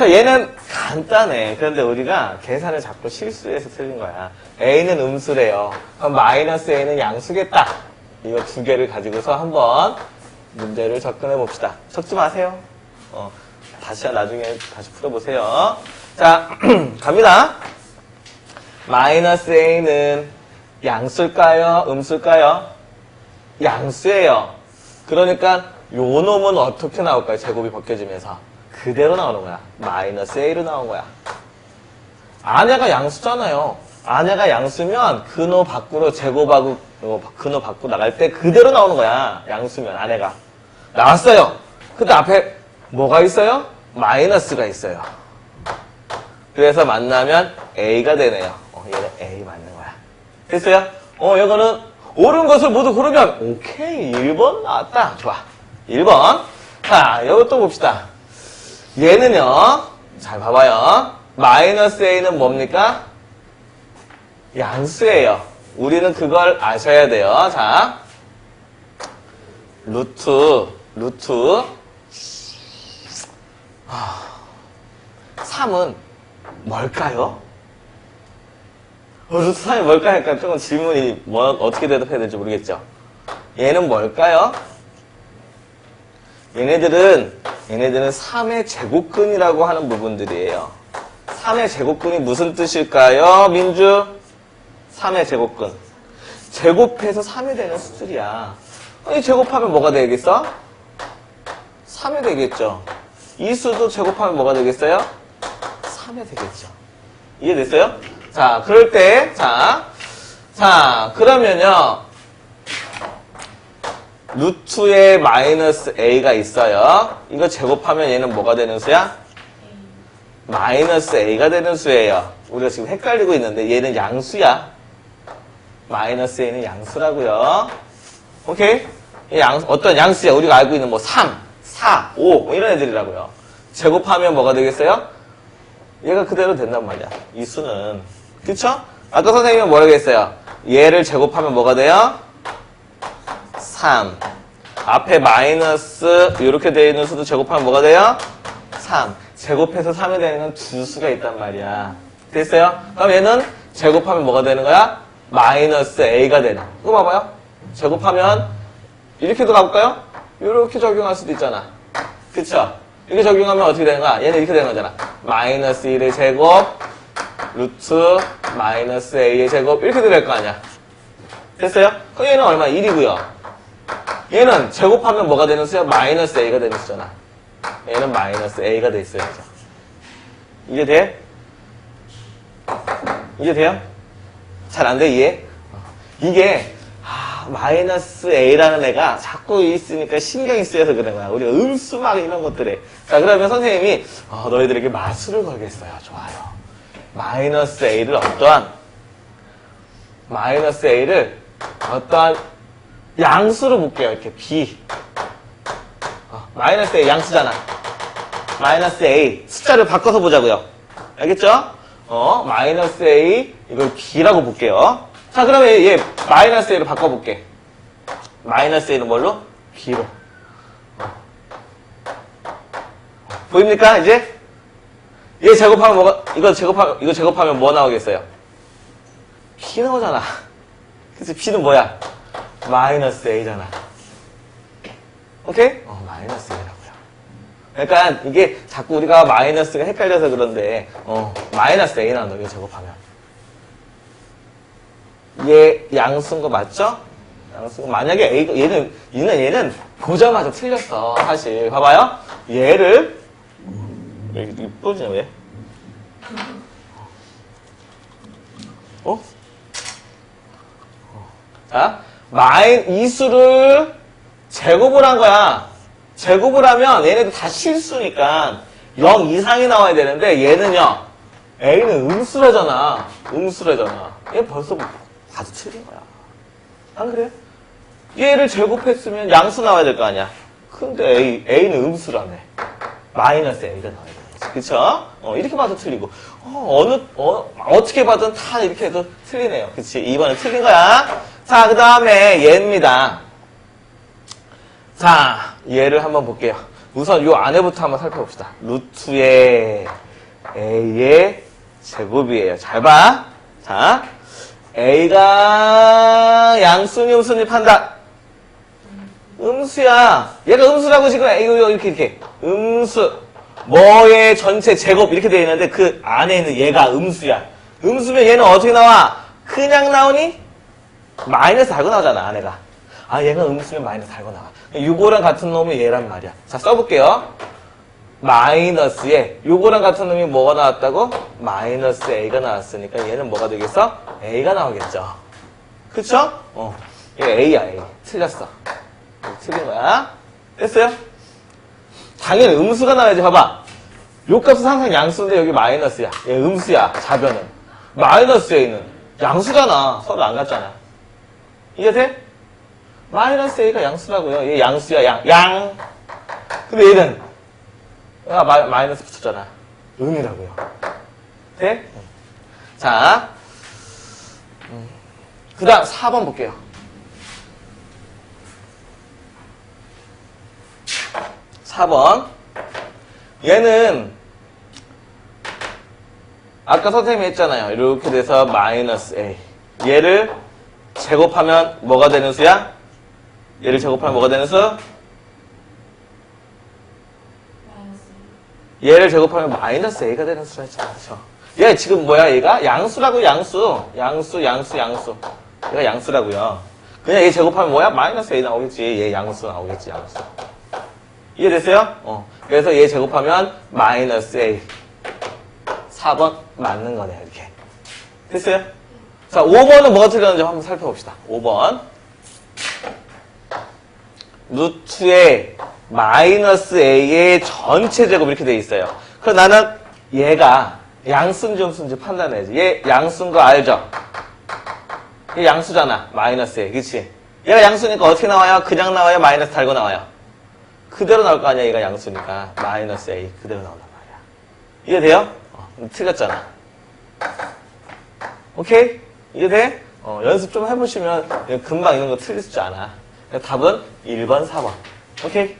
자, 얘는 간단해. 그런데 우리가 계산을 자꾸 실수해서 틀린 거야. A는 음수래요. 그럼 마이너스 A는 양수겠다. 이거 두 개를 가지고서 한번 문제를 접근해 봅시다. 적지 마세요. 어, 다시 나중에 다시 풀어보세요. 자, 갑니다. 마이너스 A는 양수일까요? 음수일까요? 양수예요. 그러니까 요 놈은 어떻게 나올까요? 제곱이 벗겨지면서. 그대로 나오는 거야. 마이너스 A로 나온 거야. 아내가 양수잖아요. 아내가 양수면 근호 밖으로 제곱하고 어, 근호 밖으로 나갈 때 그대로 나오는 거야. 양수면 아내가. 나왔어요. 근데 앞에 뭐가 있어요? 마이너스가 있어요. 그래서 만나면 A가 되네요. 어, 얘는 A 맞는 거야. 됐어요? 어, 이거는 옳은 것을 모두 고르면 오케이 1번 나왔다. 좋아. 1번. 자, 이것도 봅시다. 얘는요. 잘 봐봐요. 마이너스 A는 뭡니까? 양수예요. 우리는 그걸 아셔야 돼요. 자. 루트 루트 3은 뭘까요? 어, 루트 3이 뭘까? 약간 조금 질문이 뭐, 어떻게 대답해야 될지 모르겠죠. 얘는 뭘까요? 얘네들은, 얘네들은 3의 제곱근이라고 하는 부분들이에요. 3의 제곱근이 무슨 뜻일까요, 민주? 3의 제곱근. 제곱해서 3이 되는 수들이야. 아니, 제곱하면 뭐가 되겠어? 3이 되겠죠. 이 수도 제곱하면 뭐가 되겠어요? 3이 되겠죠. 이해됐어요? 자, 그럴 때, 자, 자, 그러면요. 루트에 마이너스 a가 있어요. 이거 제곱하면 얘는 뭐가 되는 수야? 마이너스 a가 되는 수예요. 우리가 지금 헷갈리고 있는데 얘는 양수야. 마이너스 a는 양수라고요. 오케이? 이 양, 어떤 양수야? 우리가 알고 있는 뭐 3, 4, 5, 뭐 이런 애들이라고요. 제곱하면 뭐가 되겠어요? 얘가 그대로 된단 말이야. 이 수는. 그쵸? 아까 선생님은 뭐라고 했어요? 얘를 제곱하면 뭐가 돼요? 3. 앞에 마이너스 이렇게 되어 있는 수도 제곱하면 뭐가 돼요? 3. 제곱해서 3이 되는 건 두 수가 있단 말이야. 됐어요? 그럼 얘는 제곱하면 뭐가 되는 거야? 마이너스 a가 되는. 이거 봐봐요. 제곱하면 이렇게도 가볼까요? 이렇게 적용할 수도 있잖아. 그쵸? 이렇게 적용하면 어떻게 되는 거야? 얘는 이렇게 되는 거잖아. 마이너스 1의 제곱, 루트, 마이너스 a의 제곱, 이렇게 될 거 아니야. 됐어요? 그럼 얘는 얼마? 1이고요. 얘는 제곱하면 뭐가 되는 수야? 마이너스 a가 되는 수잖아. 얘는 마이너스 a가 돼 있어야죠. 이게 돼? 이게 돼요? 잘 안 돼, 이해? 이게, 아, 마이너스 a라는 애가 자꾸 있으니까 신경이 쓰여서 그런 거야. 우리가 음수 막 이런 것들에. 자, 그러면 선생님이, 어, 너희들에게 마수를 걸겠어요. 좋아요. 마이너스 a를 어떠한, 마이너스 a를 어떠한 양수로 볼게요. 이렇게 b. 어, 마이너스 a 양수잖아. 마이너스 a 숫자를 바꿔서 보자고요. 알겠죠? 어, 마이너스 a 이걸 b라고 볼게요. 자, 그러면 얘 마이너스 a로 바꿔볼게. 마이너스 a는 뭘로? b로. 어. 보입니까? 이제 얘 제곱하면 뭐가 이거 제곱하면 이거 제곱하면 뭐 나오겠어요? b 나오잖아. 그래서 b는 뭐야? 마이너스 a잖아. 오케이? 어, 마이너스 a라고요. 그러니까 이게 자꾸 우리가 마이너스가 헷갈려서 그런데 어, 마이너스 a 나온다 이거 제곱하면. 얘 양수인 거 맞죠? 양수인 거 만약에 a 얘는 얘는 얘는 보자마자 틀렸어 사실 봐봐요. 얘를 왜 이렇게 부러지냐 왜? 어? 자, 마인 이 수를 제곱을 한 거야. 제곱을 하면 얘네들 다 실수니까 0 이상이 나와야 되는데 얘는요. A는 음수라잖아. 음수라잖아. 얘 벌써 봐도 틀린 거야. 안 그래? 얘를 제곱했으면 양수 나와야 될 거 아니야. 근데 A, A는 음수라며. 마이너스 A가 나와야 돼. 그쵸? 어, 이렇게 봐도 틀리고. 어, 느 어, 어떻게 봐도 다 이렇게 해도 틀리네요. 그치? 2번은 틀린 거야. 자, 그 다음에 얘입니다. 자, 얘를 한번 볼게요. 우선 요 안에부터 한번 살펴봅시다. 루트의 A의 제곱이에요. 잘 봐. 자, A가 양수니 음수니 판단. 음수야. 얘가 음수라고 지금 A 이렇게 이렇게 음수. 뭐의 전체 제곱 이렇게 되어 있는데 그 안에 있는 얘가 음수야. 음수면 얘는 어떻게 나와? 그냥 나오니? 마이너스 달고 나오잖아, 안에가. 아, 얘가 음수면 마이너스 달고 나와. 요거랑 같은 놈이 얘란 말이야. 자, 써볼게요. 마이너스에 요거랑 같은 놈이 뭐가 나왔다고? 마이너스 A가 나왔으니까 얘는 뭐가 되겠어? A가 나오겠죠. 그쵸? 어. 얘 A야, A. 틀렸어. 틀린 거야. 됐어요? 당연히 음수가 나와야지. 봐봐. 요 값은 항상 양수인데 여기 마이너스야. 얘 음수야. 자변은. 마이너스 A는 양수잖아. 서로 안 같잖아. 이해돼? 마이너스 A가 양수라고요. 얘 양수야, 양. 양. 근데 얘는, 아, 마, 마이너스 붙였잖아. 음이라고요. 돼? 자. 그 다음 4번 볼게요. 4번. 얘는, 아까 선생님이 했잖아요. 이렇게 돼서 마이너스 A. 얘를 제곱하면 뭐가 되는 수야? 얘를 제곱하면 뭐가 되는 수? 얘를 제곱하면 마이너스 A가 되는 수라 했잖아. 그쵸? 얘 지금 뭐야, 얘가? 양수라고, 양수. 양수, 양수, 양수. 얘가 양수라고요. 그냥 얘 제곱하면 뭐야? 마이너스 A 나오겠지. 얘 양수 나오겠지, 양수. 이해됐어요? 어. 그래서 얘 제곱하면 마이너스 A. 4번 맞는 거네요, 이렇게. 됐어요? 자, 5번은 뭐가 틀렸는지 한번 살펴봅시다. 5번. 루트의 마이너스 A의 전체 제곱 이렇게 돼 있어요. 그럼 나는 얘가 양수인지 음수인지 판단해야지. 얘 양수인 거 알죠? 얘 양수잖아. 마이너스 A. 그치? 얘가 양수니까 어떻게 나와요? 그냥 나와요? 마이너스 달고 나와요? 그대로 나올 거 아니야. 얘가 양수니까. 마이너스 A. 그대로 나온단 말이야. 이해 돼요? 어, 틀렸잖아. 오케이? 이해돼? 어, 연습 좀 해보시면 금방 이런 거줄 않아. 답은 1번, 4번. 오케이?